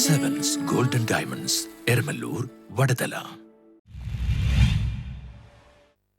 Sevens golden diamonds Eramallur Vadathala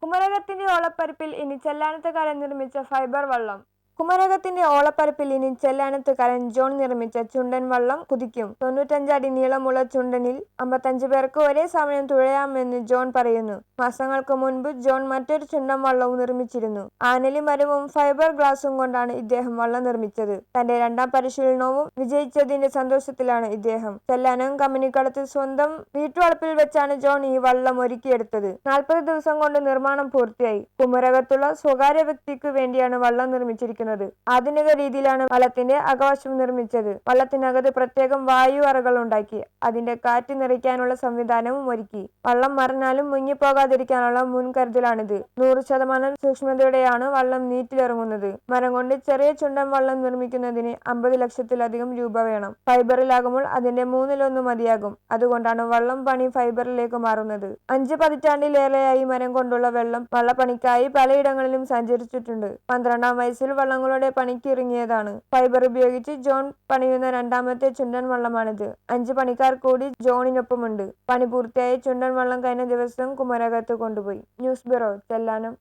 കുമരകത്തിന്റെ ഓളപ്പരപ്പിൽ ഇനി ചെല്ലാനത്തുകാരൻ നിർമ്മിച്ച ഫൈബർ വള്ളം. കുമരകത്തിന്റെ ഓളപ്പരപ്പിൽ ഇനി ചെല്ലാനത്തുകാരൻ ജോൺ നിർമ്മിച്ച ചുണ്ടൻ വള്ളം കുതിക്കും. തൊണ്ണൂറ്റഞ്ചടി നീളമുള്ള ചുണ്ടനിൽ അമ്പത്തഞ്ച് പേർക്ക് ഒരേ സമയം തുഴയാമെന്ന് ജോൺ പറയുന്നു. മാസങ്ങൾക്ക് മുൻപ് ജോൺ മറ്റൊരു ചുണ്ടൻ വള്ളവും നിർമ്മിച്ചിരുന്നു. ആനലി മരവും ഫൈബർ ഗ്ലാസും കൊണ്ടാണ് ഇദ്ദേഹം വള്ളം നിർമ്മിച്ചത്. തന്റെ രണ്ടാം പരിശീലനവും വിജയിച്ചതിന്റെ സന്തോഷത്തിലാണ് ഇദ്ദേഹം. ചെല്ലാനം കമ്പനിക്കടത്ത് സ്വന്തം വീട്ടുവളപ്പിൽ വെച്ചാണ് ജോൺ ഈ വള്ളം ഒരുക്കിയെടുത്തത്. നാൽപ്പത് ദിവസം കൊണ്ട് നിർമ്മാണം പൂർത്തിയായി. കുമരകത്തുള്ള സ്വകാര്യ വ്യക്തിക്ക് വേണ്ടിയാണ് വള്ളം നിർമ്മിച്ചിരിക്കുന്നത്. ആധുനിക രീതിയിലാണ് വള്ളത്തിന്റെ അകവശം നിർമ്മിച്ചത്. വള്ളത്തിനകത്ത് പ്രത്യേകം വായു അറകൾ ഉണ്ടാക്കി. അതിന്റെ കാറ്റ് നിറയ്ക്കാനുള്ള സംവിധാനവും ഒരുക്കി. വള്ളം മറിഞ്ഞാലും മുങ്ങിപ്പോകാതിരിക്കാനുള്ള മുൻകരുതലാണിത്. നൂറ് ശതമാനം സൂക്ഷ്മതയോടെയാണ് വള്ളം നീറ്റിലിറങ്ങുന്നത്. മരം കൊണ്ട് ചെറിയ ചുണ്ടൻ വള്ളം നിർമ്മിക്കുന്നതിന് അമ്പത് ലക്ഷത്തിലധികം രൂപ വേണം. ഫൈബറിലാകുമ്പോൾ അതിന്റെ മൂന്നിലൊന്ന് മതിയാകും. അതുകൊണ്ടാണ് വള്ളം പണി ഫൈബറിലേക്ക് മാറുന്നത്. അഞ്ച് പതിറ്റാണ്ടിലേറെയായി മരം കൊണ്ടുള്ള വെള്ളം വള്ളപ്പണിക്കായി പലയിടങ്ങളിലും സഞ്ചരിച്ചിട്ടുണ്ട്. പന്ത്രണ്ടാം വയസ്സിൽ വള്ളങ്ങളുടെ പണിക്ക് ഇറങ്ങിയതാണ്. ഫൈബർ ഉപയോഗിച്ച് ജോൺ പണിയുന്ന രണ്ടാമത്തെ ചുണ്ടൻ വള്ളമാണിത്. അഞ്ച് പണിക്കാർ കൂടി ജോണിനൊപ്പമുണ്ട്. പണി പൂർത്തിയായി ചുണ്ടൻ വള്ളം കഴിഞ്ഞ ദിവസം കുമരകത്ത് കൊണ്ടുപോയി. News bureau Chellanam